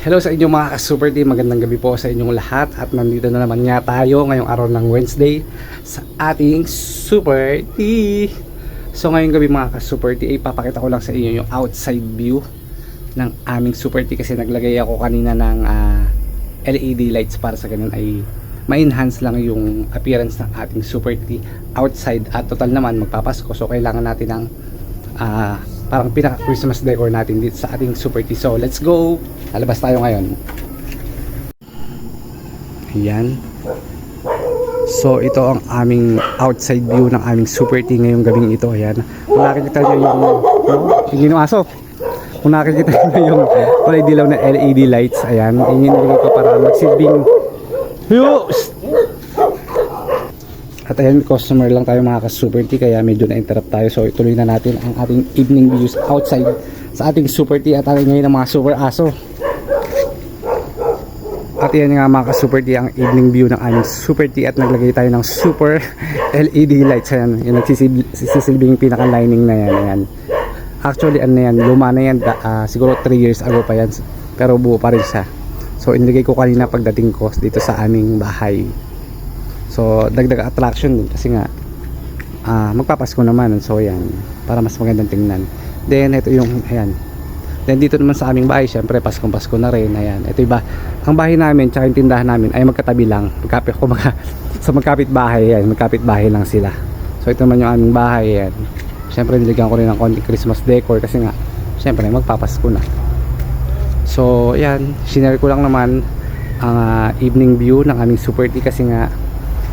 Hello sa inyo mga ka-super team, magandang gabi po sa inyong lahat. At nandito na naman nga tayo ngayong araw ng Wednesday sa ating super tea. So ngayong gabi mga ka-super tea, ipapakita ko lang sa inyo yung outside view ng aming super tea kasi naglagay ako kanina ng ah, LED lights para sa ganun ay ma-enhance lang yung appearance ng ating super tea outside. At total naman magpapasko. So kailangan natin ng ah, parang pinaka Christmas decor natin dito sa ating super tea. So let's go! Lalabas tayo ngayon. Ayan. So ito ang aming outside view ng aming super tea ngayong gabing ito. Ayan. Kung nakikita nyo yung no, hindi aso. Kung nakikita nyo yung kulay dilaw na LED lights ayan. Yung ko para magsilbing Yus! At ayan, customer lang tayo mga ka-super tea kaya medyo na-interrupt tayo. So ituloy na natin ang ating evening views outside sa ating super tea at ating ngayon ng mga super aso. At yan nga mga ka-super tea ang evening view ng aming super tea at naglagay tayo ng super LED lights. Ayan, yung nagsisilbing pinaka-lining na yan. Ayan. Actually ano yan, luma na yan, ah, siguro 3 years ago pa yan. Pero buo pa rin siya. So inilagay ko kanina pagdating ko dito sa aming bahay. So dagdag attraction din kasi nga ah, magpapasko naman. So yan, para mas magandang tingnan. Then ito yung ayan. Then dito naman sa aming bahay, syempre Paskong Pasko na rin. Ayan. Ito iba. Ang bahay namin tsaka yung tindahan namin ay magkatabi lang. Magkapit ko mga sa magkapit bahay yan, magkapit bahay lang sila. So ito naman yung aming bahay yan. Syempre nilagyan ko rin ng konting Christmas decor kasi nga syempre magpapasko na. So, yan, sinare ko lang naman ang ah, evening view ng aming super tea kasi nga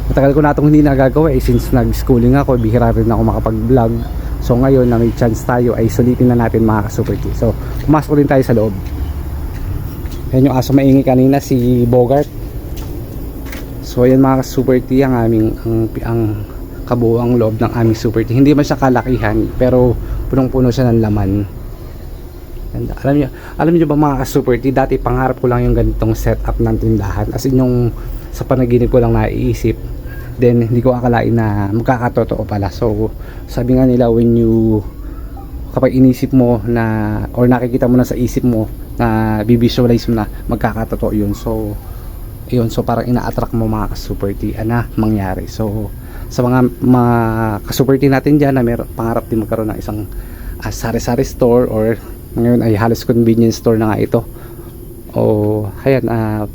matagal ko na itong hindi nagagawa eh since nag-schooling ako, bihira rin ako makapag-vlog. So, ngayon na may chance tayo ay sulitin na natin mga ka-super tea. So, pumasok din tayo sa loob. Yan yung aso maingay kanina, si Bogart. So, yan mga ka-super tea ang aming ang, ang kabuang loob ng aming super tea. Hindi man siya kalakihan, pero punong-puno siya ng laman. Ganda. Alam niyo, alam niyo ba mga ka-super tea, dati pangarap ko lang yung ganitong setup ng tindahan. As in yung sa panaginip ko lang naiisip. Then hindi ko akalain na magkakatotoo pala. So sabi nga nila when you kapag inisip mo na or nakikita mo na sa isip mo na bivisualize mo na magkakatotoo yun. So yun so parang ina-attract mo mga ka-super tea na mangyari. So sa mga mga ka-super tea natin diyan na meron pangarap din magkaroon ng isang ah, sari-sari store or ngayon ay halos convenience store na nga ito. O ayan ah,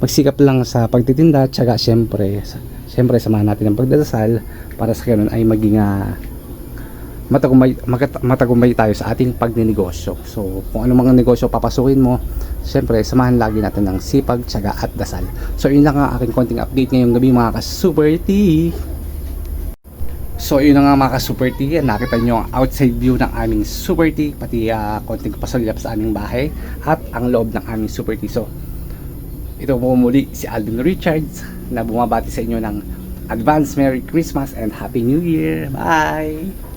magsikap lang sa pagtitinda tsaga syempre syempre samahan natin ang pagdadasal para sa ganun ay maging ah, matagumpay, matagumpay tayo sa ating pagninegosyo. So kung ano mga negosyo papasukin mo syempre samahan lagi natin ng sipag, tsaga at dasal. So yun lang ang aking konting update ngayong gabi mga ka-super tea So yun na nga mga ka-super tea, nakita nyo ang outside view ng aming super tea, pati uh, konting pasalyap sa aming bahay at ang loob ng aming super tea. So ito po muli si Alvin Richards na bumabati sa inyo ng advance Merry Christmas and Happy New Year. Bye!